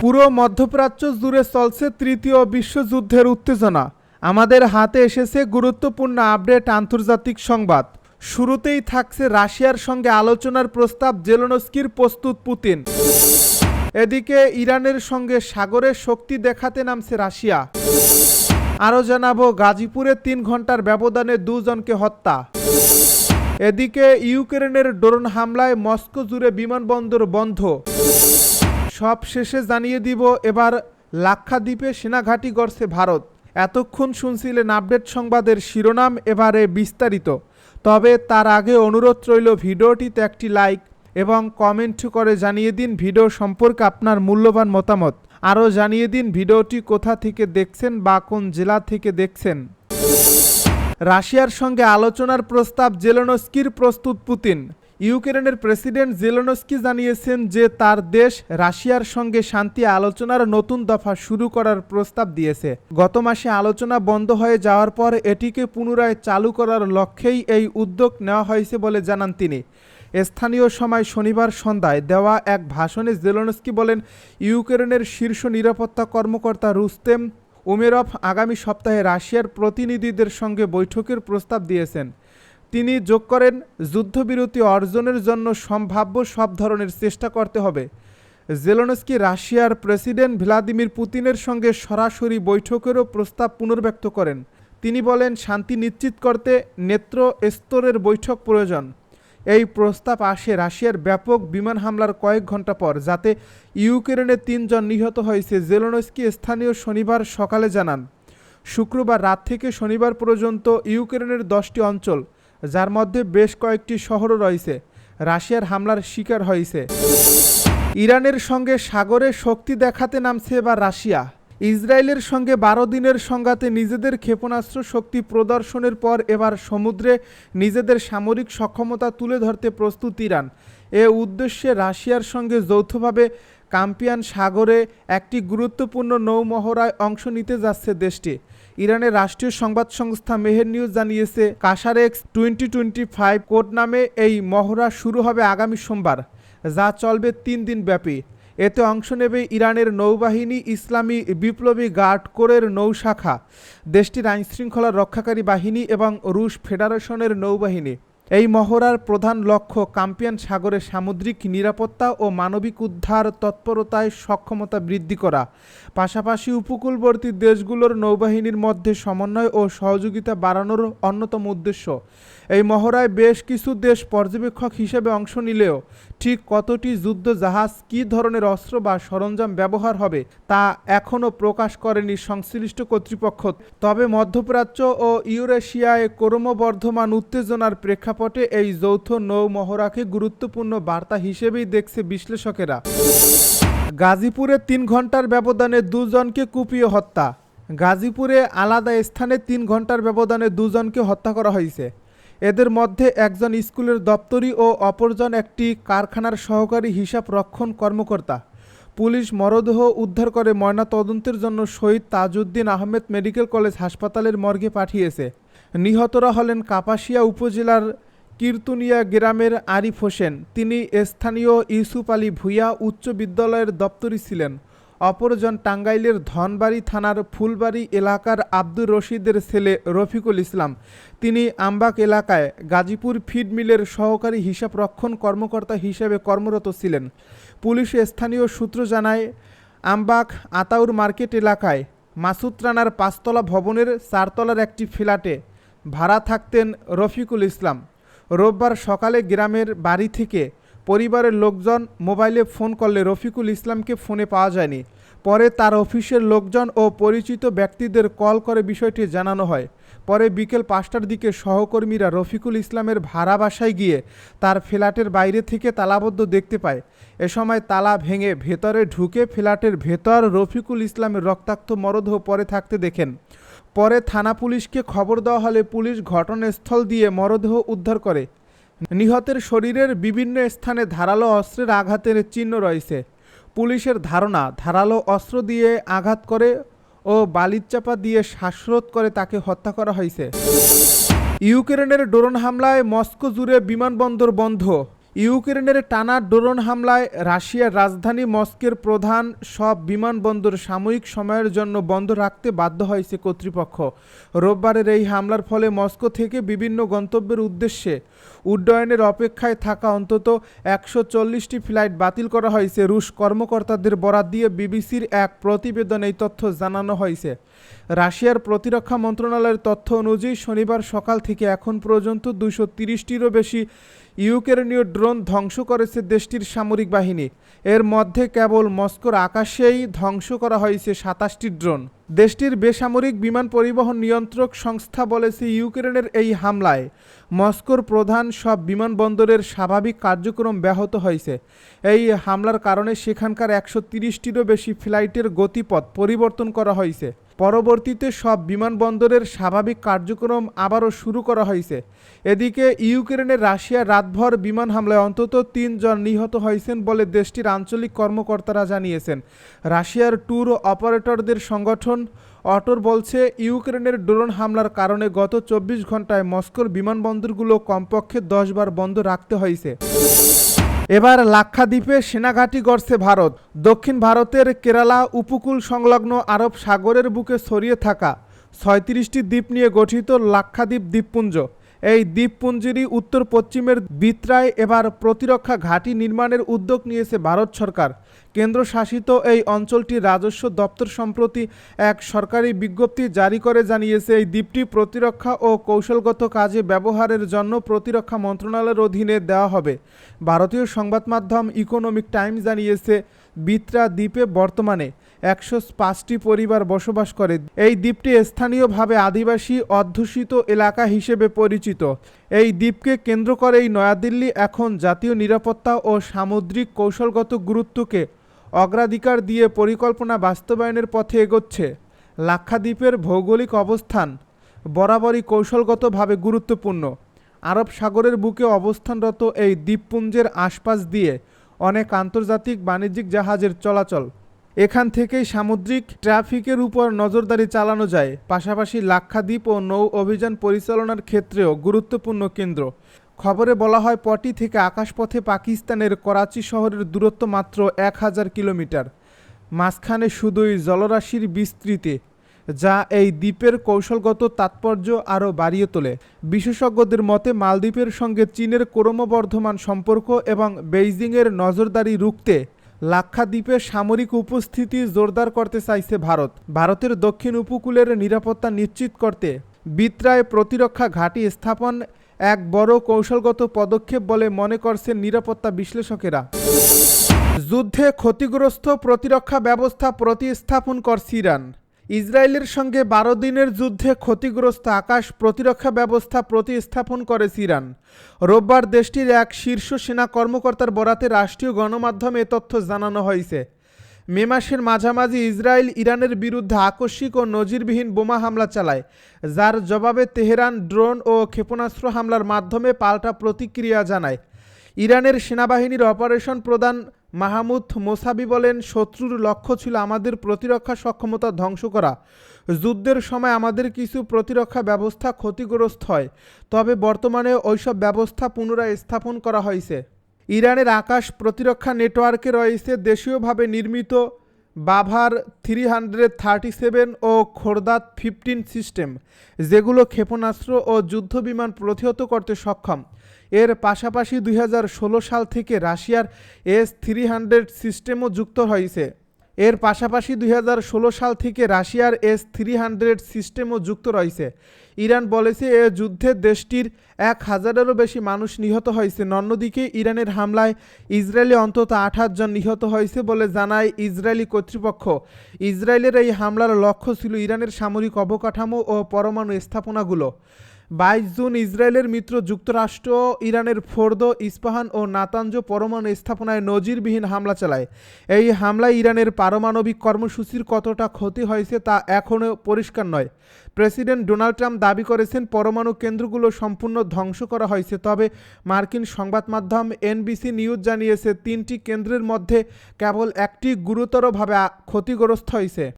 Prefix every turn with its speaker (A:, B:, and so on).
A: পুরো মধ্যপ্রাচ্য জুড়ে চলছে তৃতীয় বিশ্বযুদ্ধের উত্তেজনা। আমাদের হাতে এসেছে গুরুত্বপূর্ণ আপডেট আন্তর্জাতিক সংবাদ। শুরুতেই থাকছে রাশিয়ার সঙ্গে আলোচনার প্রস্তাব জেলোনস্কির প্রস্তুত পুতিন। এদিকে ইরানের সঙ্গে সাগরে শক্তি দেখাতে নামছে রাশিয়া। আরও জানাব, গাজীপুরে তিন ঘণ্টার ব্যবধানে দুজনকে হত্যা। এদিকে ইউক্রেনের ড্রোন হামলায় মস্কো জুড়ে বিমানবন্দর বন্ধ। সব শেষে জানিয়ে দিব, এবার লাক্ষাদ্বীপে সেনাঘাঁটি গড়ছে ভারত। এতক্ষণ শুনছিলেন আপডেট সংবাদের শিরোনাম, এবারে বিস্তারিত। তবে তার আগে অনুরোধ রইল ভিডিওটিতে একটি লাইক এবং কমেন্ট করে জানিয়ে দিন ভিডিও সম্পর্কে আপনার মূল্যবান মতামত। আরও জানিয়ে দিন ভিডিওটি কোথা থেকে দেখছেন বা কোন জেলা থেকে দেখছেন। রাশিয়ার সঙ্গে আলোচনার প্রস্তাব জেলেনস্কির প্রস্তুত পুতিন। ইউক্রেনের প্রেসিডেন্ট জেলেনস্কি জানিয়েছেন যে তার দেশ রাশিয়ার সঙ্গে শান্তি আলোচনার নতুন দফা শুরু করার প্রস্তাব দিয়েছে। গত মাসে আলোচনা বন্ধ হয়ে যাওয়ার পর এটিকে পুনরায় চালু করার লক্ষ্যেই এই উদ্যোগ নেওয়া হয়েছে বলে জানান তিনি। স্থানীয় সময় শনিবার সন্ধ্যায় দেওয়া এক ভাষণে জেলেনস্কি বলেন, ইউক্রেনের শীর্ষ নিরাপত্তা কর্মকর্তা রুস্তেম উমেরভ আগামী সপ্তাহে রাশিয়ার প্রতিনিধিদের সঙ্গে বৈঠকের প্রস্তাব দিয়েছেন। তিনি যোগ করেন, যুদ্ধবিরতি অর্জনের জন্য সম্ভাব্য সব ধরনের চেষ্টা করতে হবে। জেলনস্কি রাশিয়ার প্রেসিডেন্ট ভ্লাদিমির পুতিনের সঙ্গে সরাসরি বৈঠকেরও প্রস্তাব পুনর্ব্যক্ত করেন। তিনি বলেন, শান্তি নিশ্চিত করতে নেত্র স্তরের বৈঠক প্রয়োজন। এই প্রস্তাব আসে রাশিয়ার ব্যাপক বিমান হামলার কয়েক ঘণ্টা পর, যাতে ইউক্রেনে তিনজন নিহত হয়েছে, জেলোনস্কি স্থানীয় শনিবার সকালে জানান। শুক্রবার রাত থেকে শনিবার পর্যন্ত ইউক্রেনের দশটি অঞ্চল যার মধ্যে বেশ কয়েকটি শহরও রয়েছে। রাশিয়ার হামলার শিকার হয়েছে। ইরানের সঙ্গে সাগরে শক্তি দেখাতে নামছে এবার রাশিয়া। ইসরায়েলের সঙ্গে বারো দিনের সংঘাতে নিজেদের ক্ষেপণাস্ত্র শক্তি প্রদর্শনের পর এবার সমুদ্রে নিজেদের সামরিক সক্ষমতা তুলে ধরতে প্রস্তুত ইরান। এ উদ্দেশ্যে রাশিয়ার সঙ্গে যৌথভাবে কাম্পিয়ান সাগরে একটি গুরুত্বপূর্ণ নৌমহড়ায় অংশ নিতে যাচ্ছে দেশটি। ইরানের রাষ্ট্রীয় সংবাদ সংস্থা মেহের নিউজ জানিয়েছে কাশারেক্স টোয়েন্টি টোয়েন্টি ফাইভ কোড নামে এই মহড়া শুরু হবে আগামী সোমবার, যা চলবে তিন দিন ব্যাপী। এতে অংশ নেবে ইরানের নৌবাহিনী ইসলামী বিপ্লবী গার্ড কোরের নৌশাখা, দেশটির আইনশৃঙ্খলা রক্ষাকারী বাহিনী এবং রুশ ফেডারেশনের নৌবাহিনী। এই মহড়ার প্রধান লক্ষ্য কাম্পিয়ান সাগরে সামুদ্রিক নিরাপত্তা ও মানবিক উদ্ধার তৎপরতায় সক্ষমতা বৃদ্ধি করা। পাশাপাশি উপকূলবর্তী দেশগুলোর নৌবাহিনীর মধ্যে সমন্বয় ও সহযোগিতা বাড়ানোর অন্যতম উদ্দেশ্য। এই মহড়ায় বেশ কিছু দেশ পর্যবেক্ষক হিসেবে অংশ নিলেও ঠিক কতটি যুদ্ধ জাহাজ, কী ধরনের অস্ত্র বা সরঞ্জাম ব্যবহার হবে তা এখনও প্রকাশ করেনি সংশ্লিষ্ট কর্তৃপক্ষ। তবে মধ্যপ্রাচ্য ও ইউরেশিয়ায় ক্রমবর্ধমান উত্তেজনার প্রেক্ষাপটে এই যৌথ নৌ মহড়াকে গুরুত্বপূর্ণ বার্তা হিসেবেই দেখছে বিশ্লেষকেরা। গাজীপুরে তিন ঘণ্টার ব্যবধানে দুজনকে কুপিয়ে হত্যা। গাজীপুরে আলাদা স্থানে তিন ঘণ্টার ব্যবধানে দুজনকে হত্যা করা হয়েছে। এদের মধ্যে একজন স্কুলের দপ্তরি ও অপরজন একটি কারখানার সহকারী হিসাব রক্ষণ কর্মকর্তা। পুলিশ মরদেহ উদ্ধার করে ময়না তদন্তের জন্য শহীদ তাজউদ্দিন আহমেদ মেডিকেল কলেজ হাসপাতালের মর্গে পাঠিয়েছে। নিহতরা হলেন কাপাসিয়া উপজেলার কীর্তুনিয়া গ্রামের আরিফ হোসেন। তিনি স্থানীয় ইউসুফ আলী ভুইয়া উচ্চ বিদ্যালয়ের দপ্তরি ছিলেন। অপরজন টাঙ্গাইলের ধনবাড়ি থানার ফুলবাড়ি এলাকার আব্দুর রশিদের ছেলে রফিকুল ইসলাম। তিনি আমবাগ এলাকায় গাজীপুর ফিড মিলের সহকারী হিসাব রক্ষণ কর্মকর্তা হিসেবে কর্মরত ছিলেন। পুলিশ স্থানীয় সূত্র জানায় আমবাগ আতাউর মার্কেট এলাকায় মাসুদ রানার পাঁচতলা ভবনের চারতলার একটি ফ্ল্যাটে ভাড়া থাকতেন রফিকুল ইসলাম। রোববার সকালে গ্রামের বাড়ি থেকে পরিবারের লোকজন মোবাইলে ফোন করলে রফিকুল ইসলামকে ফোনে পাওয়া যায়নি। পরে তার অফিসের লোকজন ও পরিচিত ব্যক্তিদের কল করে বিষয়টি জানানো হয়। পরে বিকেল পাঁচটার দিকে সহকর্মীরা রফিকুল ইসলামের ভাড়া বাসায় গিয়ে তার ফ্ল্যাটের বাইরে থেকে তালাবদ্ধ দেখতে পায়। এ সময় তালা ভেঙে ভেতরে ঢুকে ফ্ল্যাটের ভেতর রফিকুল ইসলামের রক্তাক্ত মরদেহ পরে থাকতে দেখেন। পরে থানা পুলিশকে খবর দেওয়া হলে পুলিশ ঘটনাস্থল দিয়ে মরদেহ উদ্ধার করে। নিহতের শরীরের বিভিন্ন স্থানে ধারালো অস্ত্রের আঘাতের চিহ্ন রয়েছে। পুলিশের ধারণা, ধারালো অস্ত্র দিয়ে আঘাত করে ও বালিচাপা দিয়ে শ্বাসরোধ করে তাকে হত্যা করা হয়েছে। ইউক্রেনের ড্রোন হামলায় মস্কো জুড়ে বিমানবন্দর বন্ধ। ইউক্রেনের টানা ড্রোন হামলায় রাশিয়ার রাজধানী মস্কের প্রধান সব বিমানবন্দর সাময়িক সময়ের জন্য বন্ধ রাখতে বাধ্য হয়েছে কর্তৃপক্ষ। রোববারের এই হামলার ফলে মস্কো থেকে বিভিন্ন গন্তব্যের উদ্দেশ্যে উড্ডয়নের অপেক্ষায় থাকা অন্তত একশো চল্লিশটি ফ্লাইট বাতিল করা হয়েছে। রুশ কর্মকর্তাদের বরাত দিয়ে বিবিসির এক প্রতিবেদন এই তথ্য জানানো হয়েছে। রাশিয়ার প্রতিরক্ষা মন্ত্রণালয়ের তথ্য অনুযায়ী শনিবার সকাল থেকে এখন পর্যন্ত দুশো তিরিশটিরও বেশি ইউক্রেনীয় ড্রোন ধ্বংস করেছে দেশটির সামরিক বাহিনী। এর মধ্যে কেবল মস্কোর আকাশেই ধ্বংস করা হয়েছে সাতাশটি ড্রোন। দেশটির বেসামরিক বিমান পরিবহন নিয়ন্ত্রক সংস্থা বলেছে ইউক্রেনের এই হামলায় মস্কোর প্রধান সব বিমানবন্দরের স্বাভাবিক কার্যক্রম ব্যাহত হয়েছে। এই হামলার কারণে সেখানকার একশো তিরিশটিরও বেশি ফ্লাইটের গতিপথ পরিবর্তন করা হয়েছে। পরবর্তীতে সব বিমানবন্দরের স্বাভাবিক কার্যক্রম আবারও শুরু করা হয়েছে। এদিকে ইউক্রেনের রাশিয়ার রাতভর বিমান হামলায় অন্তত তিনজন নিহত হয়েছেন বলে দেশটির আঞ্চলিক কর্মকর্তারা জানিয়েছেন। রাশিয়ার ট্যুর অপারেটরদের সংগঠন অটোর বলছে, ইউক্রেনের ড্রোন হামলার কারণে গত চব্বিশ ঘন্টায় মস্কোর বিমানবন্দরগুলো কমপক্ষে দশবার বন্ধ রাখতে হয়েছে। এবার লাক্ষাদ্বীপে সেনাঘাঁটি গড়ছে ভারত। দক্ষিণ ভারতের কেরালা উপকূল সংলগ্ন আরব সাগরের বুকে ছড়িয়ে থাকা ছয়ত্রিশটি দ্বীপ নিয়ে গঠিত লাক্ষাদ্বীপ দ্বীপপুঞ্জ। এই দ্বীপপুঞ্জেরই উত্তর পশ্চিমের বিত্রায় এবার প্রতিরক্ষা ঘাঁটি নির্মাণের উদ্যোগ নিয়েছে ভারত সরকার। কেন্দ্রশাসিত এই অঞ্চলটির রাজস্ব দপ্তর সম্প্রতি এক সরকারি বিজ্ঞপ্তি জারি করে জানিয়েছে, এই দ্বীপটি প্রতিরক্ষা ও কৌশলগত কাজে ব্যবহারের জন্য প্রতিরক্ষা মন্ত্রণালয়ের অধীনে দেওয়া হবে। ভারতীয় সংবাদ মাধ্যম ইকোনমিক টাইমস জানিয়েছে, বিত্রা দ্বীপে বর্তমানে একশো পাঁচটি পরিবার বসবাস করে। এই দ্বীপটি স্থানীয়ভাবে আদিবাসী, অধ্যুষিত এলাকা হিসেবে পরিচিত। এই দ্বীপকে কেন্দ্র করেই নয়াদিল্লি এখন জাতীয় নিরাপত্তা ও সামুদ্রিক কৌশলগত গুরুত্বকে অগ্রাধিকার দিয়ে পরিকল্পনা বাস্তবায়নের পথে এগোচ্ছে। লাক্ষাদ্বীপের ভৌগোলিক অবস্থান বরাবরই কৌশলগতভাবে গুরুত্বপূর্ণ। আরব সাগরের বুকে অবস্থানরত এই দ্বীপপুঞ্জের আশপাশ দিয়ে অনেক আন্তর্জাতিক বাণিজ্যিক জাহাজের চলাচল। এখান থেকেই সামুদ্রিক ট্রাফিকের উপর নজরদারি চালানো যায়। পাশাপাশি লাক্ষাদ্বীপ ও নৌ অভিযান পরিচালনার ক্ষেত্রেও গুরুত্বপূর্ণ কেন্দ্র। খবরে বলা হয়, পটি থেকে আকাশপথে পাকিস্তানের করাচি শহরের দূরত্ব মাত্র এক হাজার কিলোমিটার। মাঝখানে শুধুই জলরাশির বিস্তৃতি, যা এই দ্বীপের কৌশলগত তাৎপর্য আরও বাড়িয়ে তোলে। বিশেষজ্ঞদের মতে, মালদ্বীপের সঙ্গে চীনের ক্রমবর্ধমান সম্পর্ক এবং বেইজিংয়ের নজরদারি রুখতে লাক্ষাদ্বীপে সামরিক উপস্থিতি জোরদার করতে চাইছে ভারত। ভারতের দক্ষিণ উপকূলের নিরাপত্তা নিশ্চিত করতে বিত্রায় প্রতিরক্ষা ঘাঁটি স্থাপন এক বড় কৌশলগত পদক্ষেপ বলে মনে করছেন নিরাপত্তা বিশ্লেষকেরা। যুদ্ধে ক্ষতিগ্রস্ত প্রতিরক্ষা ব্যবস্থা প্রতিস্থাপন করছে ইরান ইসরায়েলের সঙ্গে বারো দিনের যুদ্ধে ক্ষতিগ্রস্ত আকাশ প্রতিরক্ষা ব্যবস্থা প্রতিস্থাপন করেছে ইরান রোববার দেশটির এক শীর্ষ সেনা কর্মকর্তার বরাতে রাষ্ট্রীয় গণমাধ্যমে তথ্য জানানো হয়েছে। মে মাসের মাঝামাঝি ইসরায়েল ইরানের বিরুদ্ধে আকস্মিক ও নজিরবিহীন বোমা হামলা চালায়, যার জবাবে তেহরান ড্রোন ও ক্ষেপণাস্ত্র হামলার মাধ্যমে পাল্টা প্রতিক্রিয়া জানায়। ইরানের সেনাবাহিনীর অপারেশন প্রধান মাহমুদ মোসাবি বলেন, শত্রুর লক্ষ্য ছিল আমাদের প্রতিরক্ষা সক্ষমতা ধ্বংস করা। যুদ্ধের সময় আমাদের কিছু প্রতিরক্ষা ব্যবস্থা ক্ষতিগ্রস্ত হয়, তবে বর্তমানে ওইসব ব্যবস্থা পুনরায় স্থাপন করা হয়েছে। ইরানের আকাশ প্রতিরক্ষা নেটওয়ার্কে রয়েছে দেশীয়ভাবে নির্মিত Bavar three hundred thirty seven ও খোরদাত ফিফটিন সিস্টেম, যেগুলো ক্ষেপণাস্ত্র ও যুদ্ধবিমান প্রতিহত করতে সক্ষম। এর পাশাপাশি দুই হাজার ষোলো সাল থেকে রাশিয়ার এস থ্রি হান্ড্রেড সিস্টেমও যুক্ত হয়েছে। এর পাশাপাশি দুই হাজার ষোলো সাল থেকে রাশিয়ার এস থ্রি হান্ড্রেড সিস্টেমও যুক্ত রয়েছে। ইরান বলেছে এ যুদ্ধে দেশটির এক হাজারেরও বেশি মানুষ নিহত হয়েছে। অন্যদিকে ইরানের হামলায় ইসরায়েলে অন্তত আট জন নিহত হয়েছে বলে জানায় ইসরায়েলি কর্তৃপক্ষ। ইসরায়েলের এই হামলার লক্ষ্য ছিল ইরানের সামরিক অবকাঠামো ও পরমাণু স্থাপনাগুলো। বাইশ জুন ইসরায়েলের মিত্র যুক্তরাষ্ট্র, ইরানের ফোর্দো, ইস্পাহান ও নাতাঞ্জ পরমাণু স্থাপনায় নজিরবিহীন হামলা চালায়। এই হামলায় ইরানের পারমাণবিক কর্মসূচির কতটা ক্ষতি হয়েছে তা এখনও পরিষ্কার নয়। প্রেসিডেন্ট ডোনাল্ড ট্রাম্প দাবি করেছেন, পরমাণু কেন্দ্রগুলো সম্পূর্ণ ধ্বংস করা হয়েছে। তবে মার্কিন সংবাদ মাধ্যম এনবিসি নিউজ জানিয়েছে, তিনটি কেন্দ্রের মধ্যে কেবল একটি গুরুতরভাবে ক্ষতিগ্রস্ত হয়েছে।